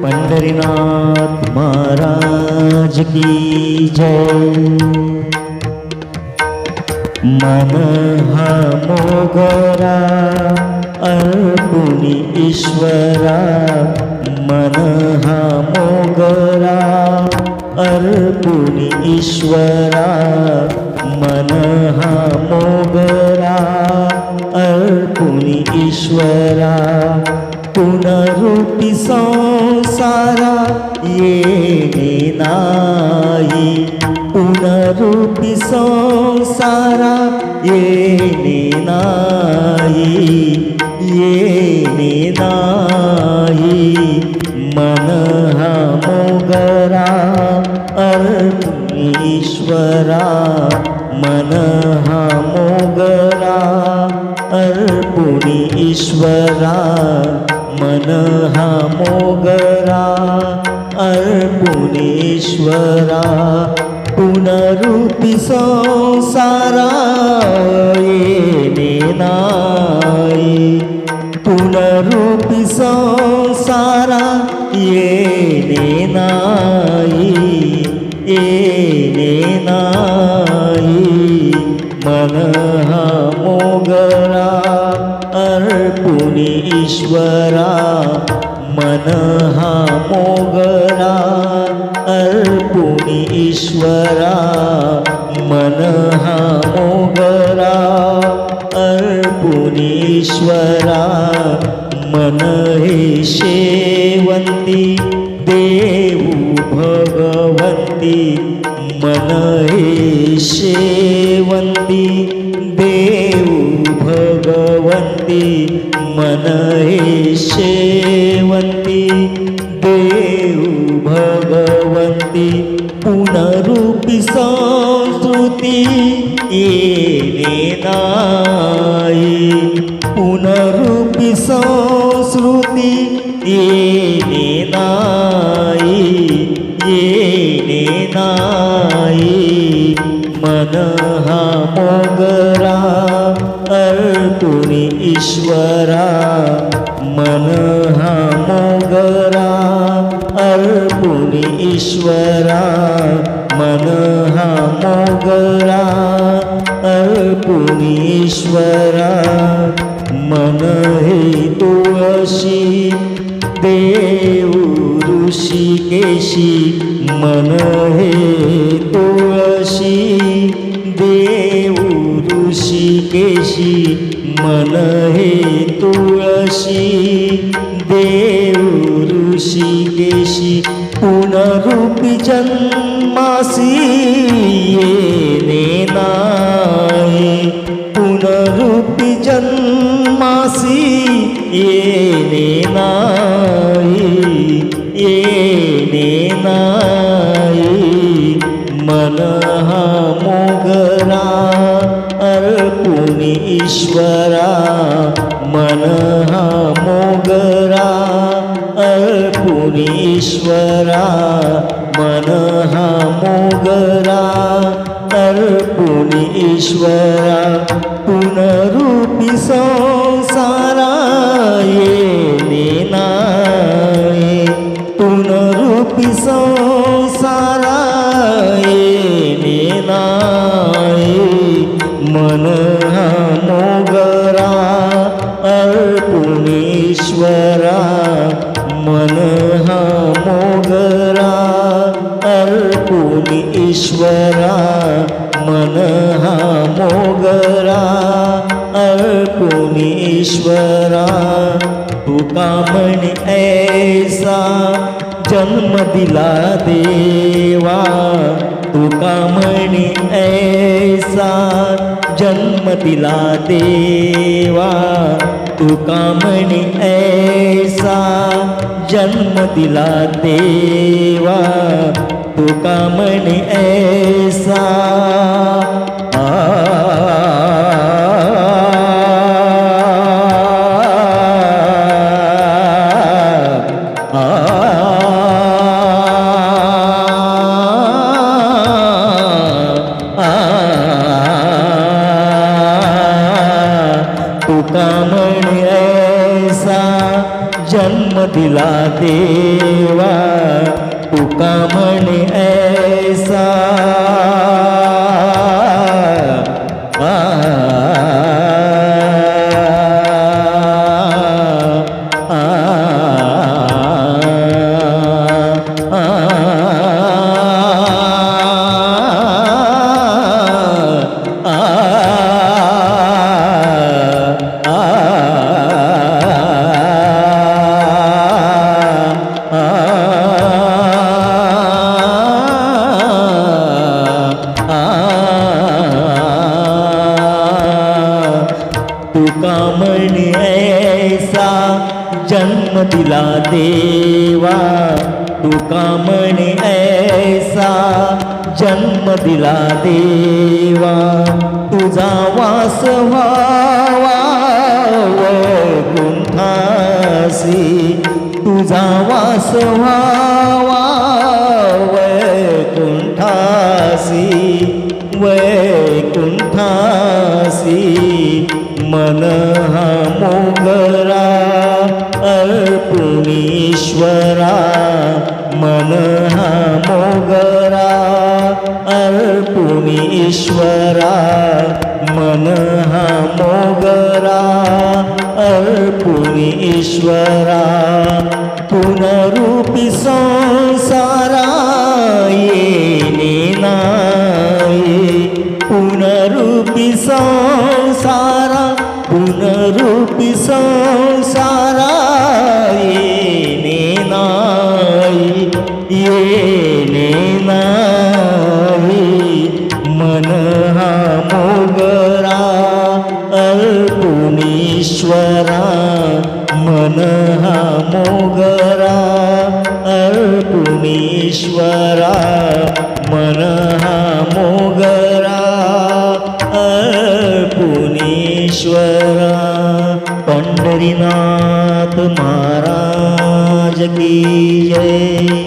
पंढरीनाथ महाराज की जय। मन हा मोगरा अर्पुणी ईश्वरा। मन हा मोगरा अर्पुणी ईश्वरा। मन हा मोगरा अर्पुणी ईश्वरा। पुनरुपी संसारा येणे नाही. पुनरुटी संसारा येणे नाही. येणे नाही. मन हा मोगरा अर्पणीश्वरा मन हा मोगरा अर्पुणी ईश्वरा. मन हा मोगरा अर्पुणेश्वरा पुनरुपी संसारा येणे नाही पुनरुपी संसारा येणे नाही येणे नाही मन हा मोगरा कुणी ईश्वरा मन हा मोगरा. अर्पुणी ईश्वरा मन हा मोगरा. अर्पुणी ईश्वरा मन हे शेवंती. देऊ भगवंती मन हे शेवंती. शेवंती मन हे शेवंती देव भगवंती पुनरूपी संस्कृती येणे नाही. पुनरूपी संस्कृती येणे नाही येणे नाही. मन हा मोगरा अर्पुणी ईश्वरा मन हा मोगरा. अर्पुणी ईश्वरा मन हा मोगरा. अर्पुणी ईश्वरा मन हे तुळशी. देव ऋषिकेशी मन हे तुळशी. देव ऋषिकेशी मन हे तुळशी देव ऋषिकेशी पुनरूपी जन्मासी येणे नाही. पुनरूपी जन्मासी येणे नाही येणे नाही. मन ईश्वरा मन हा मोगरा अर्पुणीश्वरा मन हा मोगरा अर्पुणीश्वरा ईश्वरा सौ मन हा मोगरा अर्पुणीश्वरा मन हा मोगरा अर्पुणी ईश्वरा मन हा मोगरा अर्पुणी ईश्वरा तुका म्हण ऐसा जन्म दिला देवा तुका म्हण ऐसा जन्म दिला देवा तुका म्हणे ऐसा? जन्म दिला देवा तुका म्हणे ऐ तुका म्हणे ऐसा जन्म दिला देवा. तुका म्हणे ऐसा जन्म दिला देवा. तुझा वास व्हावा गुंठासी तुझा वास व्हावा वैकुंठासी. वैकुंठासी. मन हा मोगरा. अर्पुणीश्वरा मन हा मोगरा. अर्पुणीश्वरा मन हा मोगरा. अर्पुणीश्वरा पुनरूपी संसारा येणे नाही पुनरूपी संसारा पुनरूपी संसारा येणे नाही. मन हा मोगरा अल्पुनीश्वरा. मन हा मोगरा अल्पुनीश्वरा. मन हा मोगरा अल्पुनीश्वरा. पंढरीनाथ महाराज की जय.